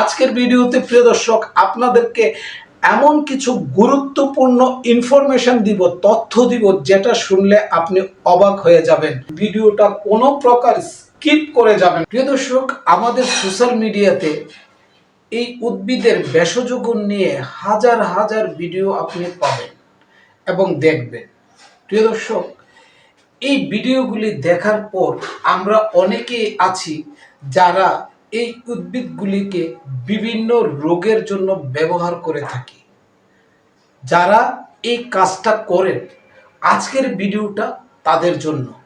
আজকের ভিডিওতে প্রিয় দর্শক, আপনাদেরকে এমন কিছু গুরুত্বপূর্ণ ইনফরমেশন দিব, তথ্য দিব, যেটা শুনলে আপনি অবাক হয়ে যাবেন। ভিডিওটা কোনো প্রকার স্কিপ করে যাবেন। প্রিয় দর্শক, আমাদের সোশ্যাল মিডিয়াতে এই উদ্ভিদের ভেষজ গুণ নিয়ে হাজার হাজার ভিডিও আপনি পাবেন এবং দেখবেন। প্রিয় দর্শক, এই ভিডিওগুলি দেখার পর আমরা অনেকেই আছি যারা এই উদ্ভিদগুলিকে বিভিন্ন রোগের জন্য ব্যবহার করে থাকি। যারা এই কাজটা করেন, আজকের ভিডিওটা তাদের জন্য।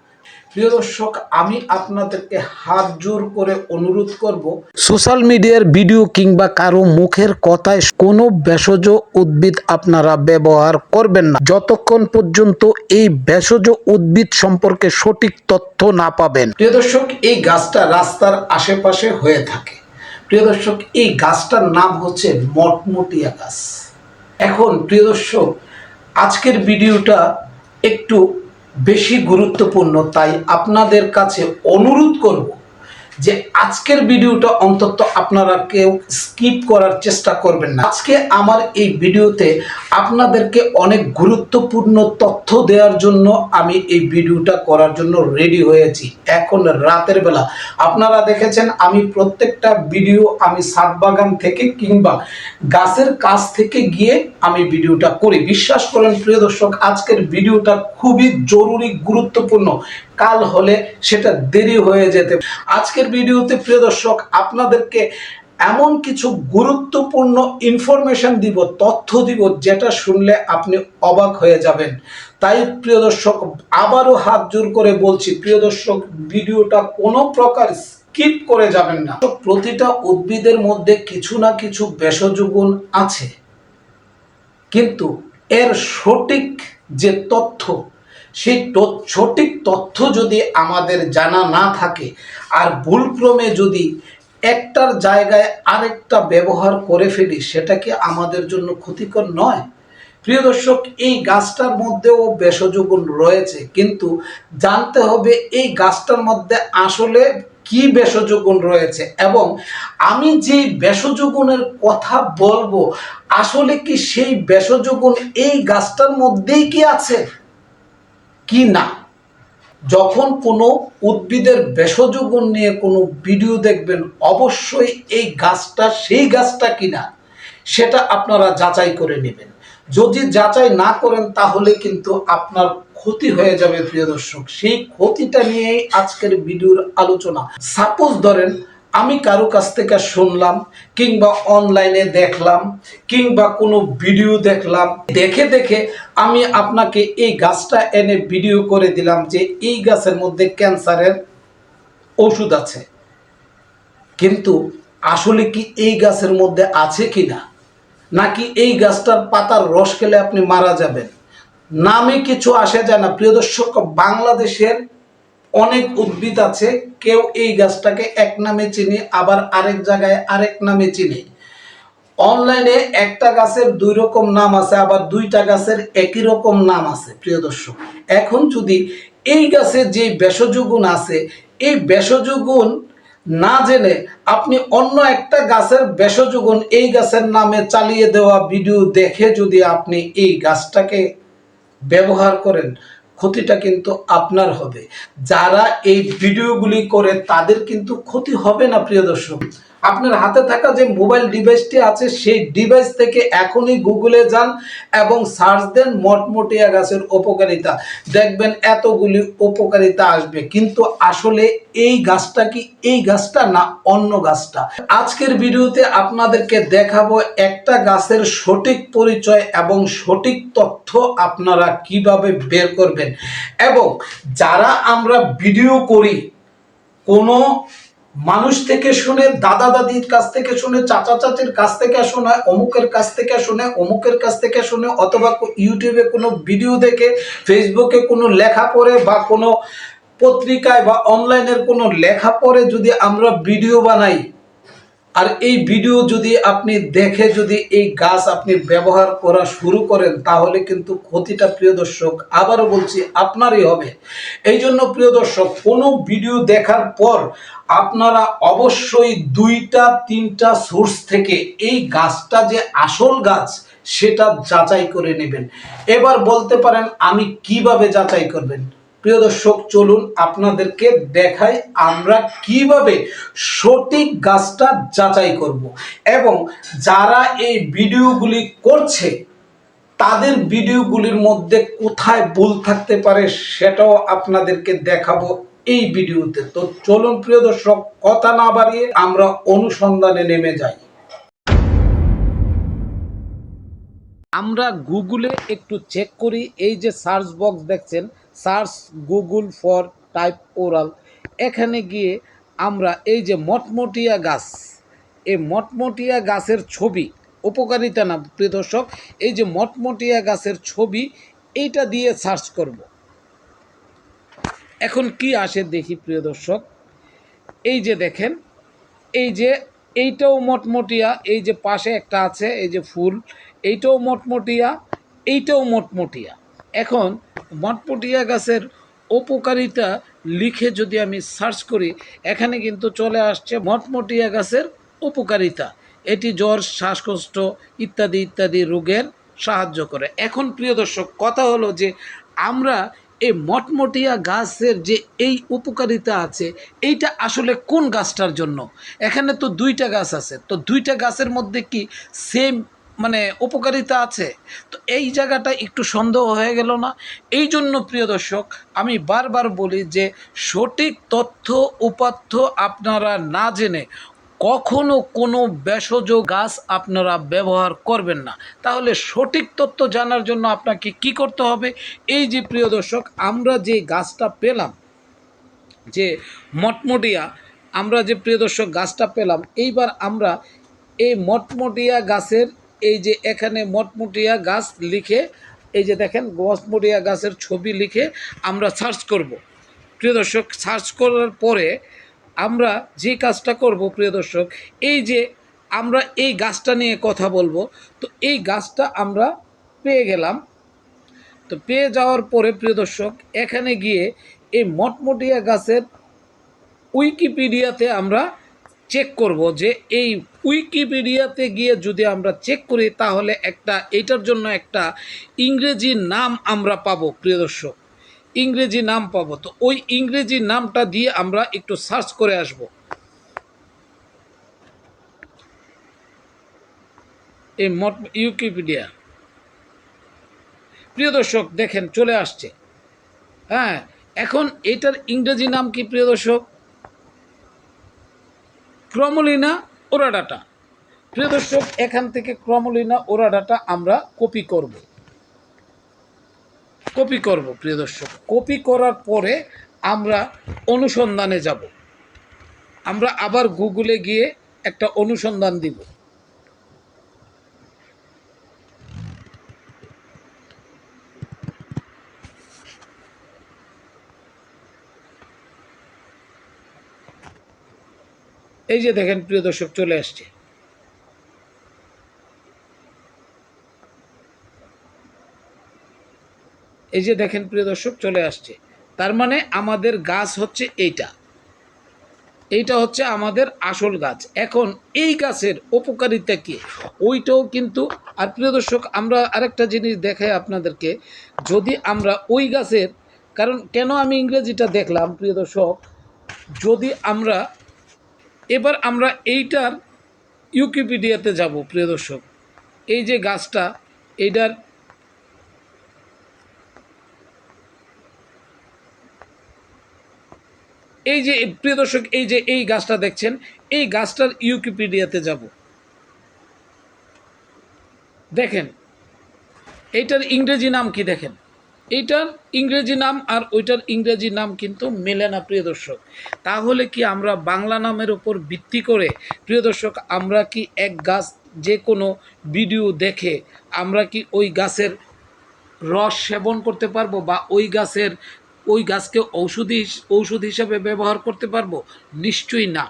প্রিয় দর্শক আমি আপনাদেরকে হাত জোর করে অনুরোধ করব সোশ্যাল মিডিয়ার ভিডিও কিংবা কারও মুখের কথায় কোনো ভেষজ উদ্ভিদ আপনারা ব্যবহার করবেন না। যতক্ষণ পর্যন্ত এই ভেষজ উদ্ভিদ সম্পর্কে সঠিক তথ্য না পাবেন। প্রিয় দর্শক এই গাছটা রাস্তার আশেপাশে হয়ে থাকে। প্রিয় দর্শক এই গাছটার নাম হচ্ছে মটমটিয়া গাছ। এখন প্রিয় দর্শক আজকের ভিডিওটা একটু বেশি গুরুত্বপূর্ণ তাই আপনাদের কাছে অনুরোধ করব যে আজকের ভিডিওটা অন্তত আপনারা কেউ স্কিপ করার চেষ্টা করবেন না। আজকে আমার এই ভিডিওতে আপনাদেরকে অনেক গুরুত্বপূর্ণ তথ্য দেওয়ার জন্য আমি এই ভিডিওটা করার জন্য রেডি হয়েছি। এখন রাতের বেলা। আপনারা দেখেছেন, আমি প্রত্যেকটা ভিডিও আমি সাত বাগান থেকে কিংবা গাছের কাছ থেকে গিয়ে আমি ভিডিওটা করি। বিশ্বাস করেন প্রিয় দর্শক, আজকের ভিডিওটা খুবই জরুরি, গুরুত্বপূর্ণ। কাল হলে সেটা দেরি হয়ে যেতে আজকের ভিডিওতে প্রিয় দর্শক, আপনাদেরকে এমন কিছু গুরুত্বপূর্ণ ইনফরমেশন দিব, তথ্য দিব, যেটা শুনলে আপনি অবাক হয়ে যাবেন। তাই প্রিয় দর্শক, আবারও হাত জোর করে বলছি, প্রিয় দর্শক, ভিডিওটা কোনো প্রকার স্কিপ করে যাবেন না। প্রতিটা উদ্ভিদের মধ্যে কিছু না কিছু ভেষজ গুণ আছে। কিন্তু এর সঠিক যে তথ্য সেই সঠিক তথ্য যদি আমাদের জানা না থাকে, আর ভুলক্রমে যদি একটার জায়গায় আরেকটা ব্যবহার করে ফেলি, সেটা কি আমাদের জন্য ক্ষতিকর নয়? প্রিয় দর্শক, এই গাছটার মধ্যেও ভেষজ গুণ রয়েছে, কিন্তু জানতে হবে এই গাছটার মধ্যে আসলে কি ভেষজ গুণ রয়েছে এবং আমি যে ভেষজ গুণের কথা বলব, আসলে কি সেই ভেষজ গুণ এই গাছটার মধ্যেই কি আছে? কি না? যখন কোনো উদ্ভিদের ভেষজ নিয়ে কোনো ভিডিও দেখবেন, অবশ্যই এই গাছটা সেই গাছটা কিনা, সেটা আপনারা যাচাই করে নেবেন। যদি যাচাই না করেন, তাহলে কিন্তু আপনার ক্ষতি হয়ে যাবে, প্রিয় দর্শক। সেই ক্ষতিটা নিয়েই আজকের ভিডিওর আলোচনা। সাপোজ ধরেন আমি কারও কাছ থেকে শুনলাম কিংবা অনলাইনে দেখলাম কিংবা কোনো ভিডিও দেখলাম, দেখে দেখে আমি আপনাকে এই গাছটা এনে ভিডিও করে দিলাম যে এই গাছের মধ্যে ক্যান্সারের ওষুধ আছে। কিন্তু আসলে কি এই গাছের মধ্যে আছে কি না নাকি এই গাছটার পাতার রস খেলে আপনি মারা যাবেন? নামে কিছু আসে যায় না। প্রিয় দর্শক, বাংলাদেশের অনেক উদ্ভিদ আছে, কেউ এই গাছটাকে এক নামে চিনি, আবার আরেক জায়গায় আরেক নামে চিনি। অনলাইনে একটা গাছের দুই রকম নাম আছে, আবার দুইটা গাছের একই রকম নাম আছে, প্রিয় দর্শক। এখন যদি এই গাছের যে ভেষজ আছে, এই ভেষজ না জেনে আপনি অন্য একটা গাছের ভেষজ এই গাছের নামে চালিয়ে দেওয়া ভিডিও দেখে যদি আপনি এই গাছটাকে ব্যবহার করেন ক্ষতিটা কিন্তু আপনার হবে। যারা এই ভিডিওগুলি করে তাদের কিন্তু ক্ষতি হবে না, প্রিয় দর্শক। আপনার হাতে থাকা যে মোবাইল ডিভাইসটি আছে, সেই ডিভাইস থেকে এখনই গুগলে যান এবং সার্চ দেন মটমটিয়া গাছের উপকারিতা। দেখবেন এতগুলি উপকারিতা আসবে। কিন্তু আসলে এই গাছটা কি এই গাছটা না অন্য গাছটা? আজকের ভিডিওতে আপনাদেরকে দেখাবো একটা গাছের সঠিক পরিচয় এবং সঠিক তথ্য আপনারা কীভাবে বের করবেন। এবং যারা আমরা ভিডিও করি, কোনো মানুষ থেকে শুনে, দাদা দাদির কাছ থেকে শুনে, চাচা চাচির কাছ থেকে শোনায় অমুকের কাছ থেকে শুনে, অমুকের কাছ থেকে শুনে, অথবা ইউটিউবে কোনো ভিডিও দেখে ফেসবুকে কোনো লেখা পড়ে বা কোনো পত্রিকায় বা অনলাইনের কোনো লেখা পড়ে যদি আমরা ভিডিও বানাই আর এই ভিডিও যদি আপনি দেখে যদি এই গাছ আপনি ব্যবহার করা শুরু করেন, তাহলে কিন্তু ক্ষতিটা প্রিয় দর্শক, আবারও বলছি আপনারই হবে। এই জন্য প্রিয় দর্শক, কোনো ভিডিও দেখার পর আপনারা অবশ্যই দুইটা, তিনটা সোর্স থেকে এই গাছটা যে আসল গাছ, সেটা যাচাই করে নেবেন। এবার বলতে পারেন, আমি কীভাবে যাচাই করবেন? প্রিয় দর্শক, চলুন আপনাদেরকে দেখাই আমরা কীভাবে সঠিক গাছটা যাচাই করব। এবং যারা এই ভিডিওগুলি করছে, তাদের ভিডিওগুলির মধ্যে কোথায় ভুল থাকতে পারে সেটাও আপনাদেরকে দেখাবো এই ভিডিওতে। তো চলুন প্রিয় দর্শক, কথা না বাড়িয়ে আমরা অনুসন্ধানে নেমে যাই। আমরা গুগলে একটু চেক করি, এই যে সার্চ বক্স দেখছেন search Google for type oral. এখানে গিয়ে আমরা এই যে মটমটিয়া গাছ, এই মটমটিয়া গাছের ছবি, উপকারিতা না, প্রিয় দর্শক, এই যে মটমটিয়া গাছের ছবি, এইটা দিয়ে সার্চ করব। এখন কি আসে দেখি, প্রিয় দর্শক? এই যে দেখেন, এই যে এইটাও মটমটিয়া, এই যে পাশে একটা আছে, এই যে ফুল, এইটাও মটমটিয়া এইটাও মটমটিয়া। এখন মটমটিয়া গাছের উপকারিতা লিখে যদি আমি সার্চ করি, এখানে কিন্তু চলে আসছে মটমটিয়া গাছের উপকারিতা। এটি জ্বর, শ্বাসকষ্ট ইত্যাদি ইত্যাদি রোগের সাহায্য করে। এখন প্রিয় দর্শক, কথা হলো যে আমরা এই মটমটিয়া গাছের যে এই উপকারিতা আছে, এইটা আসলে কোন গাছটার জন্য? এখানে তো দুইটা গাছ আছে। তো দুইটা গাছের মধ্যে কি সেম মানে উপকারিতা আছে। তো এই জায়গাটা একটু সন্দেহ হয়ে গেল না। এই জন্য প্রিয় দর্শক, আমি বারবার বলি যে সঠিক তথ্য উপাত্য আপনারা না জেনে কখনো কোনো ভেষজ গাছ আপনারা ব্যবহার করবেন না। তাহলে সঠিক তথ্য জানার জন্য আপনাকে কি করতে হবে? এই যে প্রিয় দর্শক, আমরা যে গাছটা পেলাম, যে মটমটিয়া আমরা যে প্রিয় দর্শক গাছটা পেলাম, এইবার আমরা এই মটমটিয়া গাছের এই যে এখানে মটমুটিয়া গাছ লিখে, এই যে দেখেন, মটমটিয়া গাছের ছবি লিখে আমরা সার্চ করব। প্রিয় দর্শক সার্চ করার পরে আমরা যে কাজটা করব, প্রিয় দর্শক, এই যে আমরা এই গাছটা নিয়ে কথা বলব, তো এই গাছটা আমরা পেয়ে গেলাম। তো পেয়ে যাওয়ার পরে, প্রিয় দর্শক, এখানে গিয়ে এই মটমটিয়া গাছের উইকিপিডিয়াতে আমরা চেক করব যে এই উইকিপিডিয়াতে গিয়ে যদি আমরা চেক করি, তাহলে একটা এটার জন্য একটা ইংরেজি নাম আমরা পাবো, প্রিয় দর্শক। ইংরেজি নাম পাবো। তো ওই ইংরেজি নামটা দিয়ে আমরা একটু সার্চ করে আসব। এই মট ইউকিপিডিয়া প্রিয় দর্শক, দেখেন, চলে আসছে। হ্যাঁ এখন এটার ইংরেজি নাম কি, প্রিয় দর্শক? ক্রমলিনা ওরাডাটা প্রিয় দর্শক, এখান থেকে ক্রমলিনা ওরাডাটা আমরা কপি করব। কপি করব, প্রিয় দর্শক। কপি করার পরে আমরা অনুসন্ধানে যাব। আমরা আবার গুগলে গিয়ে একটা অনুসন্ধান দিব। এই যে দেখেন, প্রিয় দর্শক, চলে আসছে। এই যে দেখেন, প্রিয় দর্শক, চলে আসছে। তার মানে আমাদের গাছ হচ্ছে এইটা। এইটা হচ্ছে আমাদের আসল গাছ। এখন এই গাছের উপকারিতা কি? ওইটাও কিন্তু, আর প্রিয় দর্শক, আমরা আরেকটা জিনিস দেখাই আপনাদেরকে। যদি আমরা ওই গাছের, কারণ কেন আমি ইংরেজিটা দেখলাম, প্রিয় দর্শক? যদি আমরা এবার আমরা এইটার ইউকিপিডিয়াতে যাব, প্রিয় দর্শক। এই যে গাছটা, এইটার এই যে, প্রিয় দর্শক, এই যে, এই গাছটা দেখছেন, এই গাছটার ইউকিপিডিয়াতে যাব। দেখেন, এইটার ইংরেজি নাম কি দেখেন? এইটার ইংরেজি নাম আর ওইটার ইংরেজি নাম কিন্তু মেলে না, প্রিয় দর্শক। তাহলে কি আমরা বাংলা নামের ওপর ভিত্তি করে, প্রিয় দর্শক, আমরা কি এক গাছ যে কোনো ভিডিও দেখে আমরা কি ওই গাছের রস সেবন করতে পারব বা ওই গাছের, ওই গাছকে ঔষধি ঔষধ হিসাবে ব্যবহার করতে পারব? নিশ্চয়ই না।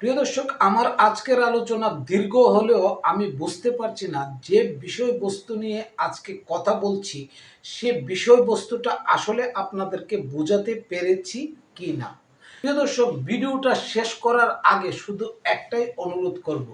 প্রিয় দর্শক, আমার আজকের আলোচনা দীর্ঘ হলেও আমি বুঝতে পারছি না যে বিষয়বস্তু নিয়ে আজকে কথা বলছি, সে বিষয়বস্তুটা আসলে আপনাদেরকে বোঝাতে পেরেছি কি না প্রিয় দর্শক, ভিডিওটা শেষ করার আগে শুধু একটাই অনুরোধ করব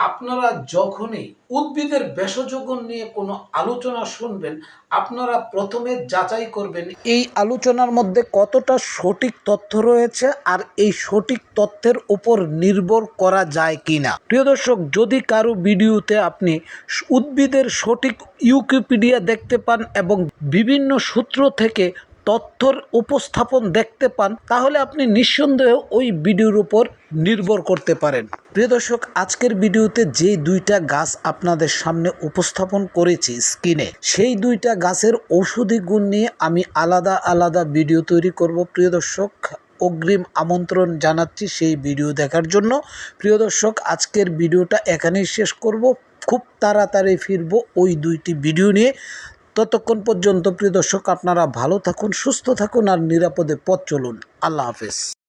আপনারা যখনই উদ্ভিদের ভেষজগুণ নিয়ে কোনো আলোচনা শুনবেন, আপনারা প্রথমে যাচাই করবেন এই আলোচনার মধ্যে কতটা সঠিক তথ্য রয়েছে আর এই সঠিক তথ্যের উপর নির্ভর করা যায় কিনা। প্রিয় দর্শক, যদি কারও ভিডিওতে আপনি উদ্ভিদের সঠিক ইউকিপিডিয়া দেখতে পান এবং বিভিন্ন সূত্র থেকে তথ্যর উপস্থাপন দেখতে পান, তাহলে আপনি নিঃসন্দেহে ওই ভিডিওর উপর নির্ভর করতে পারেন। প্রিয় দর্শক, আজকের ভিডিওতে যে দুইটা গাছ আপনাদের সামনে উপস্থাপন করেছি স্ক্রিনে সেই দুইটা গাছের ঔষধি গুণ নিয়ে আমি আলাদা আলাদা ভিডিও তৈরি করব। প্রিয় দর্শক, অগ্রিম আমন্ত্রণ জানাচ্ছি সেই ভিডিও দেখার জন্য। প্রিয় দর্শক, আজকের ভিডিওটা এখানেই শেষ করব। খুব তাড়াতাড়ি ফিরবো ওই দুইটি ভিডিও নিয়ে। ততক্ষণ পর্যন্ত প্রিয় দর্শক, আপনারা ভালো থাকুন, সুস্থ থাকুন আর নিরাপদে পথ চলুন। আল্লাহ হাফেজ।